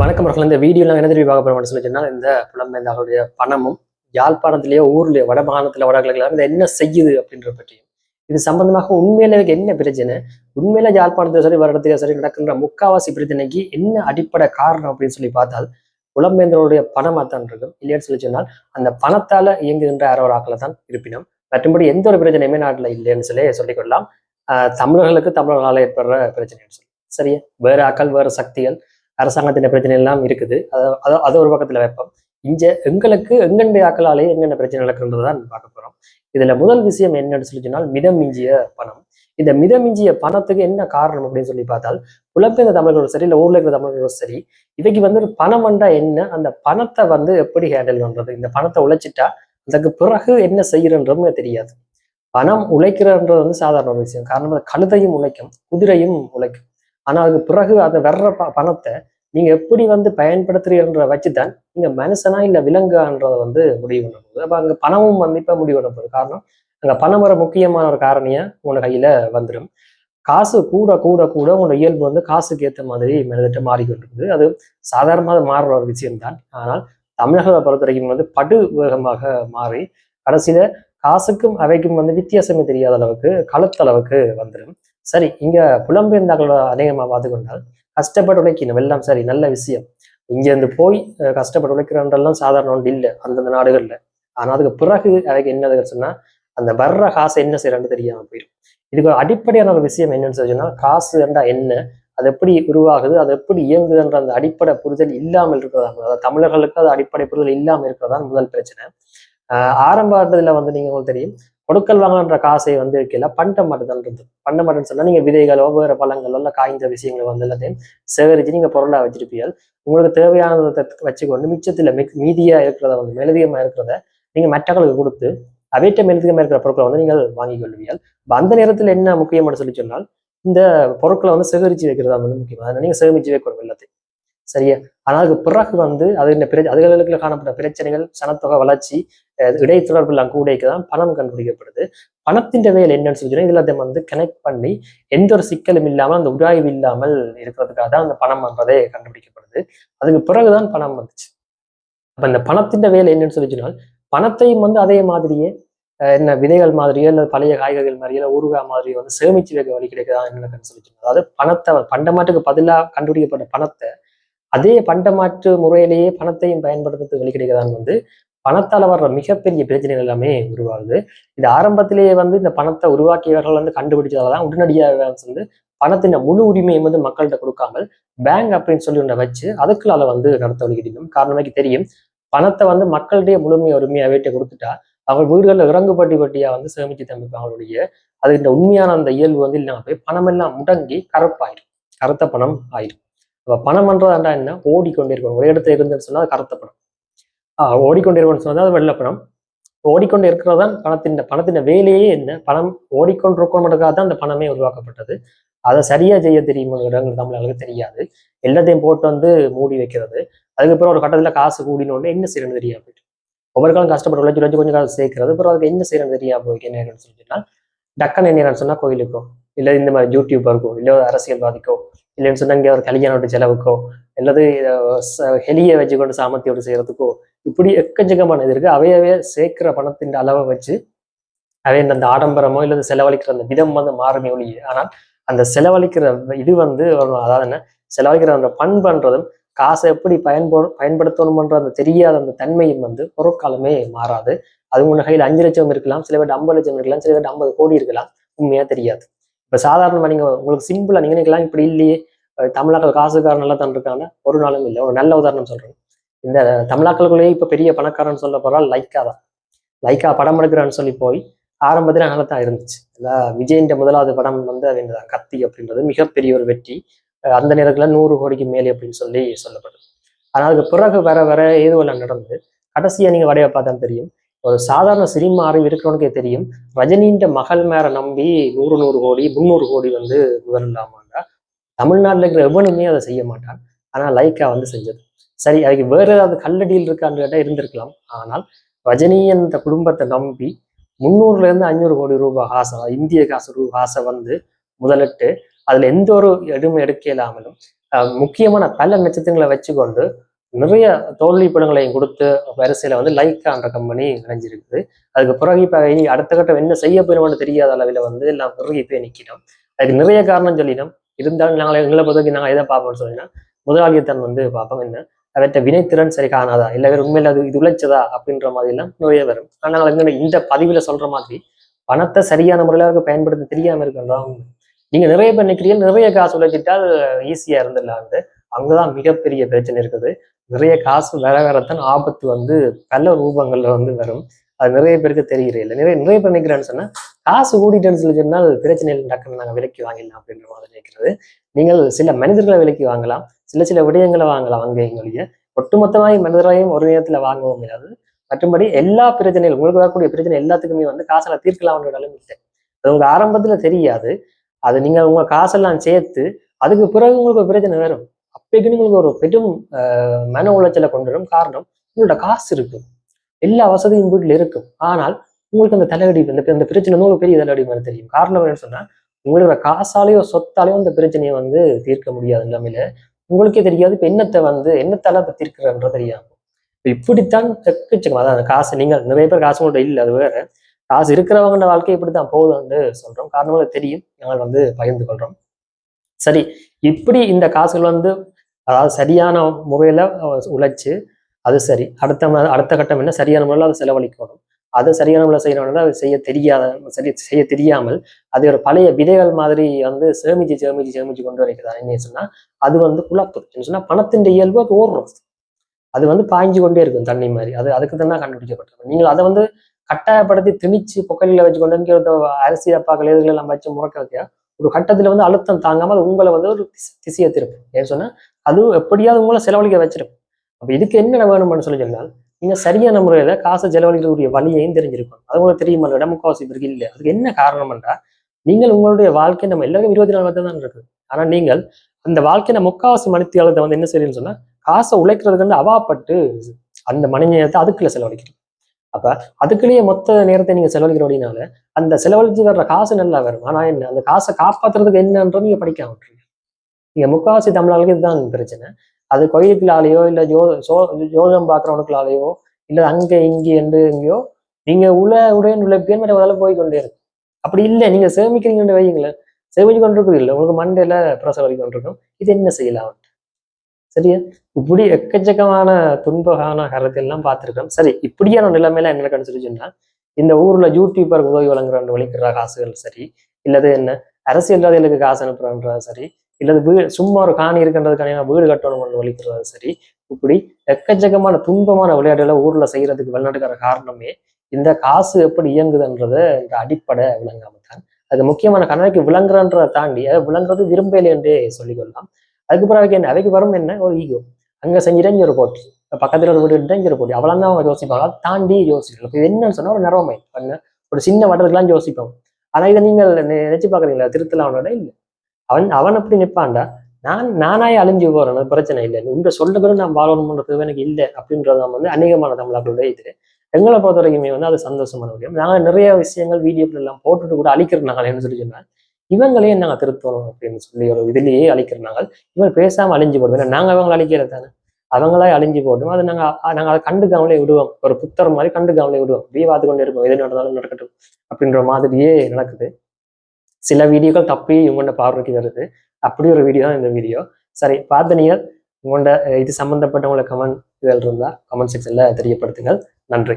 வணக்கம் மக்கள். இந்த வீடியோலாம் என்ன தெரிவி பார்க்க போறோம்னு சொல்லி சொன்னால் இந்த புலம்பெயர்ந்தவர்களுடைய பணமும் யாழ்ப்பாணத்திலேயோ ஊர்லேயோ வட மாகாணத்துல வடகிழக்குல இந்த என்ன செய்யுது அப்படின்ற பற்றியும் இது சம்பந்தமாக உண்மையில என்ன பிரச்சனை உண்மையில யாழ்ப்பாணத்தில் சரி வருடத்திலே சரி நடக்கின்ற முக்காவாசி பிரச்சனைக்கு என்ன அடிப்படை காரணம் அப்படின்னு சொல்லி பார்த்தால் புலம்பெயர்ந்தவருடைய பணமாக தான் இருக்கும். இல்லையான்னு சொல்லி சொன்னால் அந்த பணத்தால இயங்குகின்ற அறவராக்களை தான் இருப்பினும் மற்றபடி எந்த ஒரு பிரச்சனையுமே நாட்டில் இல்லைன்னு சொல்லி சொல்லிக்கொள்ளலாம் ஆஹ் தமிழர்களுக்கு தமிழர்களால் ஏற்படுற பிரச்சனைன்னு சொல்லி சரியா? வேற ஆக்கள் வேற சக்திகள் அரசாங்கத்தின் பிரச்சனை எல்லாம் இருக்குது. அதை அதை அதை ஒரு பக்கத்துல வைப்போம். இங்க எங்களுக்கு எங்கெண்டைய ஆக்களாலே எங்கென்ன பிரச்சனை நடக்குன்றது தான் பார்க்க போறோம். இதுல முதல் விஷயம் என்னன்னு சொல்லி சொன்னால் மிதம் மிஞ்சிய பணம். இந்த மிதமிஞ்சிய பணத்துக்கு என்ன காரணம் அப்படின்னு சொல்லி பார்த்தால் புலம்பெயர்ந்த தமிழர்களும் சரி இல்லை ஊர்ல இருக்கிற தமிழர்களும் சரி இவைக்கு வந்து ஒரு பணம் வந்தா என்ன அந்த பணத்தை வந்து எப்படி ஹேண்டில் பண்றது? இந்த பணத்தை உழைச்சிட்டா அதுக்கு பிறகு என்ன செய்யறன்றதுமே தெரியாது. பணம் உழைக்கிறன்றது வந்து சாதாரண ஒரு விஷயம். காரணம் கழுதையும் உழைக்கும் குதிரையும் உழைக்கும். ஆனா அதுக்கு பிறகு அதை வர்ற ப- பணத்தை நீங்க எப்படி வந்து பயன்படுத்துறீங்கன்ற வச்சுதான் நீங்க மனுஷனா இல்ல விலங்குன்றதை வந்து முடிவு பண்ண போகுது. அப்ப அங்க பணமும் வந்து இப்போ முடிவு பண்ண போகுது. காரணம் அங்க பணம் வர முக்கியமான ஒரு காரணியா உங்களோட கையில வந்துடும் காசு கூட கூட கூட உங்களோட இயல்பு வந்து காசுக்கு ஏற்ற மாதிரி மெனதிட்டு மாறிக்கொண்டிருக்குது. அது சாதாரணமாக மாறுற ஒரு விஷயம்தான். ஆனால் தமிழர்களை பொறுத்த வரைக்கும் வந்து படு வேகமாக மாறி கடைசியில காசுக்கும் அவைக்கும் வந்து வித்தியாசமே தெரியாத அளவுக்கு களத்தளவுக்கு வந்துடும் சரி இங்க புலம்பெயர்ந்தாக்களோட அநேகமாக பார்த்து கொண்டால் கஷ்டப்பட்டு உழைக்கணும். எல்லாம் சரி நல்ல விஷயம். இங்க இருந்து போய் கஷ்டப்பட்டு உழைக்கிறன்றெல்லாம் சாதாரண ஒன்று இல்லை அந்தந்த நாடுகள்ல. ஆனா அதுக்கு பிறகு அவைக்கு என்ன சொன்னா அந்த வர்ற காசை என்ன செய்யறான்னு தெரியாம போயிடும் இதுக்கு அடிப்படையான ஒரு விஷயம் என்னன்னு சொன்னா காசு என்றா என்ன அது எப்படி உருவாகுது அது எப்படி இயங்குதுன்ற அந்த அடிப்படை புரிதல் இல்லாமல் இருக்கிறதா அதாவது தமிழர்களுக்கு அது அடிப்படை புரிதல் இல்லாமல் இருக்கிறதா முதல் பிரச்சனை. ஆரம்ப ஆட்டத்தில் வந்து நீங்கள் உங்களுக்கு தெரியும். கொடுக்கல் வாங்கன்ற காசை வந்து இருக்கல பண்ட மட்டும்தான் இருந்தது பண்ட மட்டும் சொன்னால் நீங்கள் விதைகளோ வேறு பழங்களோ இல்லை காய்ந்த விஷயங்களோ வந்து எல்லாத்தையும் சேகரித்து நீங்கள் பொருளாக வச்சிருப்பீர்கள். உங்களுக்கு தேவையானதை வச்சுக்கொண்டு மிச்சத்தில் மிக் மீதியாக இருக்கிறத வந்து மெழுதியமாக இருக்கிறத நீங்க மற்றவர்களுக்கு கொடுத்து அவைட்ட மெழுதியமாக இருக்கிற பொருட்களை வந்து நீங்கள் வாங்கிக் கொள்வீர்கள். அந்த நேரத்தில் என்ன முக்கியமான சொல்லி சொன்னால் இந்த பொருட்களை வந்து சேகரிச்சு வைக்கிறதா வந்து முக்கியம். அதனால் நீங்கள் சேமிச்சு வைக்கணும் எல்லாத்தையும். சரியா? ஆனால் அதுக்கு பிறகு வந்து அது இந்த பிர அதுகளுக்கு காணப்பட்ட பிரச்சனைகள் சனத்தொகை வளர்ச்சி இடை இடைத்தொடர்பு எல்லாம் கூடைக்கு தான் பணம் கண்டுபிடிக்கப்படுது. பணத்தின் வேலை என்னன்னு சொல்லி இதில் அதை வந்து கனெக்ட் பண்ணி எந்த ஒரு சிக்கலும் இல்லாமல் அந்த உராய்வு இல்லாமல் இருக்கிறதுக்காக தான் அந்த பணம் வந்ததே கண்டுபிடிக்கப்படுது. அதுக்கு பிறகுதான் பணம் வந்துச்சு. அப்போ இந்த பணத்தின் வேலை என்னன்னு சொல்லி சொன்னால் பணத்தையும் வந்து அதே மாதிரியே என்ன விதைகள் மாதிரியோ இல்லை பழைய காய்கறிகள் மாதிரியோ இல்லை ஊறுகாய் மாதிரியோ வந்து சேமிச்சு வைக்க வழி கிடைக்குதா என்னன்னு சொல்லி சொன்னால் அதாவது பணத்தை பண்டமாட்டுக்கு பதிலாக கண்டுபிடிக்கப்பட்ட பணத்தை அதே பண்டமாற்று முறையிலேயே பணத்தையும் பயன்படுத்துறதுக்கு வழி கிடைக்குதான்னு வந்து பணத்தால் வர்ற மிகப்பெரிய பிரச்சனைகள் எல்லாமே உருவாகுது. இது ஆரம்பத்திலேயே வந்து இந்த பணத்தை உருவாக்கியவர்கள் வந்து கண்டுபிடிச்சதால தான் உடனடியாக வந்து பணத்தின் முழு உரிமையை வந்து மக்கள்கிட்ட கொடுக்காமல் பேங்க் அப்படின்னு சொல்லி ஒன்றை வச்சு அதுக்குள்ளால வந்து நடத்த வழி கிடைக்கும் காரணமாக்கி தெரியும். பணத்தை வந்து மக்களுடைய முழுமையை உரிமையை வீட்டை கொடுத்துட்டா அவங்க வீடுகளில் இறங்குபட்டி பட்டியாக வந்து சேமிச்சு தம்பிப்பாங்க அவங்களுடைய அது இந்த உண்மையான அந்த இயல்பு வந்து இல்லாம போய் பணம் எல்லாம் முடங்கி கருப்பாயிடும் கருத்த பணம் ஆயிடும் அப்போ பணம் பண்ணுறதாண்டா என்ன? ஓடிக்கொண்டிருக்கணும். ஒரே இடத்துல இருந்துன்னு சொன்னால் அது கருத்த பணம் ஆஹ் ஓடிக்கொண்டே அது வெள்ளை பணம் ஓடிக்கொண்டு இருக்கிறது தான் பணத்தின் பணத்தின் வேலையே என்ன? பணம் ஓடிக்கொண்டிருக்கணுன்றதுக்காக தான் அந்த பணமே உருவாக்கப்பட்டது. அதை சரியா செய்ய தெரியுமாங்கிறது நம்மளுக்கு தெரியாது. எல்லாத்தையும் போட்டு வந்து மூடி வைக்கிறது. அதுக்கப்புறம் ஒரு கட்டத்தில் காசு கூடினோடனே என்ன செய்யணும்னு தெரியாம போயிட்டு. ஒவ்வொரு காலம் கஷ்டப்பட்டு உழைச்சி உழைச்சி கொஞ்சம் காசு சேர்க்கறது. அப்புறம் அதுக்கு என்ன செய்யணும்னு தெரியாம போய் என்ன சொல்லிட்டுனா டக்குன்னு என்ன சொன்னா கோயிலுக்கோ இல்லை இந்த மாதிரி யூடியூபருக்கோ இல்லை அரசியல் அரசியல்வாதிக்கோ இல்லைன்னு சொன்னா இங்கே ஒரு கல்யாணோட செலவுக்கோ அல்லது ஹெலியை வச்சுக்கொண்டு சாமத்தியோடு செய்யறதுக்கோ இப்படி எக்கச்சக்கமான இது இருக்கு. அவையவே சேர்க்கிற பணத்தின் அளவை வச்சு அவை அந்த ஆடம்பரமோ இல்லை செலவழிக்கிற அந்த விதம் வந்து மாறுமே ஒழிய ஆனால் அந்த செலவழிக்கிற இது வந்து அதாவது என்ன செலவழிக்கிற அந்த பண்புன்றதும் காசை எப்படி பயன்படு பயன்படுத்தணுமன்ற அந்த தெரியாத அந்த தன்மையும் வந்து பொருட்காலமே மாறாது. அது உங்க கையில் அஞ்சு லட்சம் இருக்கலாம் சில பேர் ஐம்பது லட்சம் இருக்கலாம் சில பேர் ஐம்பது கோடி இருக்கலாம் உண்மையா தெரியாது. இப்ப சாதாரணமாக நீங்க உங்களுக்கு சிம்பிளாக நீங்க நினைக்கலாம் இப்படி இல்லையே. தமிழாக்கள் காசுக்காரன் நல்லா தான் இருக்காங்க ஒரு நாளும் இல்லை. ஒரு நல்ல உதாரணம் சொல்கிறேன் இந்த தமிழாக்களுக்குள்ளேயே இப்ப பெரிய பணக்காரன் சொல்ல போகிறால் லைக்கா தான். லைக்கா படம் எடுக்கிறான்னு சொல்லி போய் ஆரம்பத்தில் நல்லா தான் இருந்துச்சு. இல்லை விஜயின் முதலாவது படம் வந்து அது என்னதான் கத்தி அப்படின்றது மிகப்பெரிய ஒரு வெற்றி. அந்த நேரத்துல நூறு கோடிக்கு மேலே அப்படின்னு சொல்லி சொல்லப்படுது. ஆனா அதுக்கு பிறகு வர வர ஏதோ எல்லாம் நடந்து கடைசியா நீங்க வடையை பார்த்தா தெரியும். ஒரு சாதாரண சினிமா அறிவு இருக்கிறவனுக்கே தெரியும். ரஜினின்ற மகள் மேல நம்பி நூறு நூறு கோடி முந்நூறு கோடி வந்து முதல் இல்லாமாண்டா தமிழ்நாட்டில் இருக்கிற எவனுமே அதை செய்ய மாட்டான். ஆனா லைக்கா வந்து செஞ்சது. சரி அதுக்கு வேற ஏதாவது கல்லடியில் இருக்கான்னு கேட்டால் இருந்திருக்கலாம். ஆனால் ரஜினி அந்த குடும்பத்தை நம்பி முந்நூறுல இருந்து அஞ்சூறு கோடி ரூபாய் காசை இந்திய காசு ரூபாய் காசை வந்து முதலிட்டு அதுல எந்த ஒரு எடுமை எடுக்க இல்லாமலும் முக்கியமான பல நட்சத்திரங்களை வச்சுக்கொண்டு நிறைய தோல்வி படங்களையும் கொடுத்து வரிசையில வந்து லைக்கான்ற கம்பெனி இணைஞ்சிருக்குது. அதுக்கு பிறகு இப்ப இனி அடுத்த கட்டம் என்ன செய்ய போயிடும்னு தெரியாத அளவில் வந்து எல்லாம் பிறகு போய் நிற்கிறோம் அதுக்கு நிறைய காரணம் சொல்லிடும் இருந்தாலும் நாங்கள் எங்களை பொறுத்தவரைக்கும் நாங்கள் எதை பார்ப்போம்னு சொன்னீங்கன்னா முதலாளியத்தன் வந்து பார்ப்போம் என்ன அவற்றை வினைத்திறன் சரி காணாதா இல்லை உண்மையில் அது இது உழைச்சதா அப்படின்ற மாதிரி எல்லாம் நிறைய வரும். ஆனால் நாங்கள் இந்த பதிவில் சொல்ற மாதிரி பணத்தை சரியான முறையில் பயன்படுத்த தெரியாமல் இருக்கின்றோம் நீங்க நிறைய பேர் நிறைய காசு உழைச்சிட்டால் ஈஸியா இருந்துடலான்ட்டு அங்கதான் மிகப்பெரிய பிரச்சனை இருக்குது. நிறைய காசு வர வரத்தான் ஆபத்து வந்து பல ரூபங்கள்ல வந்து வரும். அது நிறைய பேருக்கு தெரிகிறே இல்லை. நிறைய நிறைய பேர் நினைக்கிறேன்னு சொன்னா காசு கூட்டிட்டேன்னு சொல்லி சொன்னால் பிரச்சனைகள் டக்குன்னு நாங்கள் விலக்கி வாங்கிடலாம் அப்படின்ற மாதிரி நினைக்கிறது. நீங்கள் சில மனிதர்களை விலக்கி வாங்கலாம். சில சில விடயங்களை வாங்கலாம் அங்கே எங்களுடைய ஒட்டுமொத்தமாக மனிதரையும் ஒரு நேரத்தில் வாங்கவும் முடியாது மற்றபடி எல்லா பிரச்சனைகளும் உங்களுக்கு வரக்கூடிய பிரச்சனை எல்லாத்துக்குமே வந்து காசுல தீர்க்கலாம்ன்றாலும் இல்லை. அது உங்க ஆரம்பத்தில் தெரியாது. அது நீங்கள் உங்கள் காசெல்லாம் சேர்த்து அதுக்கு பிறகு உங்களுக்கு ஒரு பிரச்சனை வரும். அப்பைக்கு உங்களுக்கு ஒரு பெரும் மன உளைச்சலை கொண்டு வரும் காரணம் உங்களோட காசு இருக்கும் எல்லா வசதியும் வீட்டில் இருக்கும். ஆனால் உங்களுக்கு அந்த தலைவடி இந்த இந்த பிரச்சனை வந்து உங்களுக்கு பெரிய தலைவடி மாதிரி தெரியும். காரணம் என்னன்னு சொன்னா உங்களோட காசாலேயோ சொத்தாலேயோ அந்த பிரச்சனையை வந்து தீர்க்க முடியாது நிலைமையில உங்களுக்கே தெரியாது இப்போ என்னத்தை வந்து என்னத்தால அதை தீர்க்கிறன்ற தெரியாம. இப்படித்தான் எக்கச்சக்கம் அதான் அந்த காசு நீங்கள் நிறைய பேர் காசு உங்கள்கிட்ட இல்லை அது வேற. காசு இருக்கிறவங்க வாழ்க்கை இப்படித்தான் போகுதுன்னு சொல்றோம். காரணமாக தெரியும். நாங்கள் வந்து பகிர்ந்து கொள்கிறோம் சரி இப்படி இந்த காசுகள் வந்து அதாவது சரியான முறையில உழைச்சி உழைச்சு அது சரி. அடுத்த அடுத்த கட்டம் என்ன? சரியான முறையில் அதை செலவழிக்கணும். அதை சரியான முறையில் செய்யணும்னா அது செய்ய தெரியாத சரி செய்ய தெரியாமல் அது ஒரு பழைய விதைகள் மாதிரி வந்து சேமிச்சு சேமிச்சு சேமிச்சு கொண்டு வரைக்கிறதா? என்ன சொன்னா அது வந்து குழப்பு என்ன பணத்தின் இயல்பு அது ஓடுறோம் அது வந்து பாய்ஞ்சு கொண்டே இருக்கும் தண்ணி மாதிரி. அது அதுக்கு தான் கண்டுபிடிக்கப்பட்டிருக்கும் நீங்கள் அதை வந்து கட்டாயப்படுத்தி திணிச்சு பொக்கலில் வச்சு கொண்டு வந்து அரிசி அப்பாக்கள் இதுகள் நம்ம வச்சு முறக்க வைக்க ஒரு கட்டத்தில் வந்து அழுத்தம் தாங்காமல் அது உங்களை வந்து ஒரு திசையை திருப்பும். ஏன்னு சொன்னால் அது எப்படியாவது உங்களை செலவழிக்க வச்சிருக்கும் அப்போ இதுக்கு என்ன வேணும்னு சொல்லி சொன்னால் நீங்க சரியான முறையில் காசை செலவழிக்கக்கூடிய வழியையும் தெரிஞ்சிருக்கும் அது உங்களுக்கு தெரியுமா இல்லை முக்காவாசி பிறகு இல்லை அதுக்கு என்ன காரணம்ன்றா நீங்கள் உங்களுடைய வாழ்க்கை நம்ம எல்லாருக்கும் இருபத்தி நாலு மணி தான் இருக்குது. ஆனால் நீங்கள் அந்த வாழ்க்கையில முக்காவாசி மணித்தியாளத்தை வந்து என்ன செய்யுன்னு சொன்னால் காசை உழைக்கிறதுக்கு வந்து அவாப்பட்டு அந்த மணி நேரத்தை அதுக்குள்ள செலவழிக்கிறீங்க. அப்ப அதுக்குள்ளேயே மொத்த நேரத்தை நீங்க செலவழிக்கிற அப்படின்னால அந்த செலவழிச்சு வர்ற காசு நல்லா வரும். ஆனா என்ன அந்த காசை காப்பாத்துறதுக்கு என்னன்றோ நீங்க படிக்க விட்டுருங்க. நீங்க முக்காவாசி தமிழர்களுக்கு இதுதான் பிரச்சனை. அது கோயிலுக்குள்ளாலேயோ இல்ல ஜோ சோ ஜோதம் பாக்குறவனுக்குள்ளாலேயோ இல்ல அங்க இங்கே என்று எங்கேயோ நீங்க உள்ள உடைய உழைப்பேன் மற்ற முதல்ல போய் கொண்டே இருக்கும். அப்படி இல்லை நீங்க சேமிக்கிறீங்கன்னு வைங்களேன் சேமிச்சு கொண்டிருக்கிறது இல்லை. உங்களுக்கு மண்டையில பிரசவ வரைக்கும் கொண்டிருக்கும் இது என்ன செய்யலாம்? சரியா? இப்படி எக்கச்சக்கமான துன்பகான கருத்தெல்லாம் பார்த்துருக்கோம் சரி இப்படியான நிலைமையில என்ன சொல்லி சொன்னா இந்த ஊர்ல யூடியூபருக்கு உதவி வழங்குற வலிக்கிற காசுகள்? சரி. இல்லது என்ன? அரசியல்வாதிகளுக்கு காசு அனுப்புறன்றது சரி. இல்லது வீடு சும்மா ஒரு காணி இருக்கின்றதுக்கான வீடு கட்டணும் வலிக்கிறது சரி. இப்படி எக்கச்சக்கமான துன்பமான விளையாட்டுகளை ஊர்ல செய்யறதுக்கு வெளிநாட்டுக்கார காரணமே இந்த காசு எப்படி இயங்குதுன்றத இந்த அடிப்படை விளங்காம தான் அது முக்கியமான கணக்கு விளங்குறன்றதை தாண்டி அதை விளங்குறது விரும்பலை என்றே சொல்லிக்கொள்ளலாம். அதுக்கப்புறம் அவைக்கு என்ன? அவைக்கு வரும் என்ன? ஒரு ஈகோ அங்க செஞ்சுட்டா இங்கே ஒரு போட்டி. பக்கத்தில் பக்கத்துல ஒரு வீடு இருந்தா ஒரு போட்டி. அவ்வளவு தான் அவங்க யோசிப்பாங்க அதை தாண்டி யோசிக்கணும் இப்போ என்னன்னு சொன்னா ஒரு நிறமை பண்ண ஒரு சின்ன வட்டத்துக்குலாம் யோசிப்போம். ஆனா இதை நீங்கள் நினைச்சு பாக்குறீங்களா திருத்தல அவனோட இல்ல. அவன் அவன் அப்படி நிற்பான்டா நான் நானாய் அழிஞ்சு போகிறேன் அது பிரச்சனை இல்லை. உங்க சொல்ல பிறகு நான் வாழணும்ன்றது எனக்கு இல்லை அப்படின்றது தான் வந்து அநேகமான தமிழர்களுடைய இது. எங்களை பொறுத்த வரைக்குமே வந்து அது சந்தோஷமான விஷயம். நாங்கள் நிறைய விஷயங்கள் வீடியோக்கள் எல்லாம் போட்டுட்டு கூட அழிக்கிறனாங்க என்ன சொல்லி சொன்னால் இவங்களே நாங்கள் திருத்தணும் அப்படின்னு சொல்லி ஒரு இதுலேயே அழிக்கிறனாங்க இவங்க பேசாமல் அழிஞ்சு போடுவோம். ஏன்னா நாங்கள் அவங்களை அழிக்கிறது தானே? அவங்களே அழிஞ்சு போடுவோம் அதை நாங்கள் நாங்கள் அதை கண்டுக்காமலே விடுவோம். ஒரு புத்தர் மாதிரி கண்டுக்காமலே விடுவோம். அப்படியே பார்த்து கொண்டு இருப்போம். எது நடந்தாலும் நடக்கட்டும். அப்படின்ற மாதிரியே நடக்குது. சில வீடியோக்கள் தப்பி இவங்கள்ட பார்வைக்கு வருது. அப்படி ஒரு வீடியோ தான் இந்த வீடியோ. சரி பார்த்து நீங்கள் உங்களோட இது சம்மந்தப்பட்டவங்களோட கமெண்ட் இதில் இருந்தால் கமெண்ட் செக்ஷனில் தெரியப்படுத்துங்கள். நன்றி.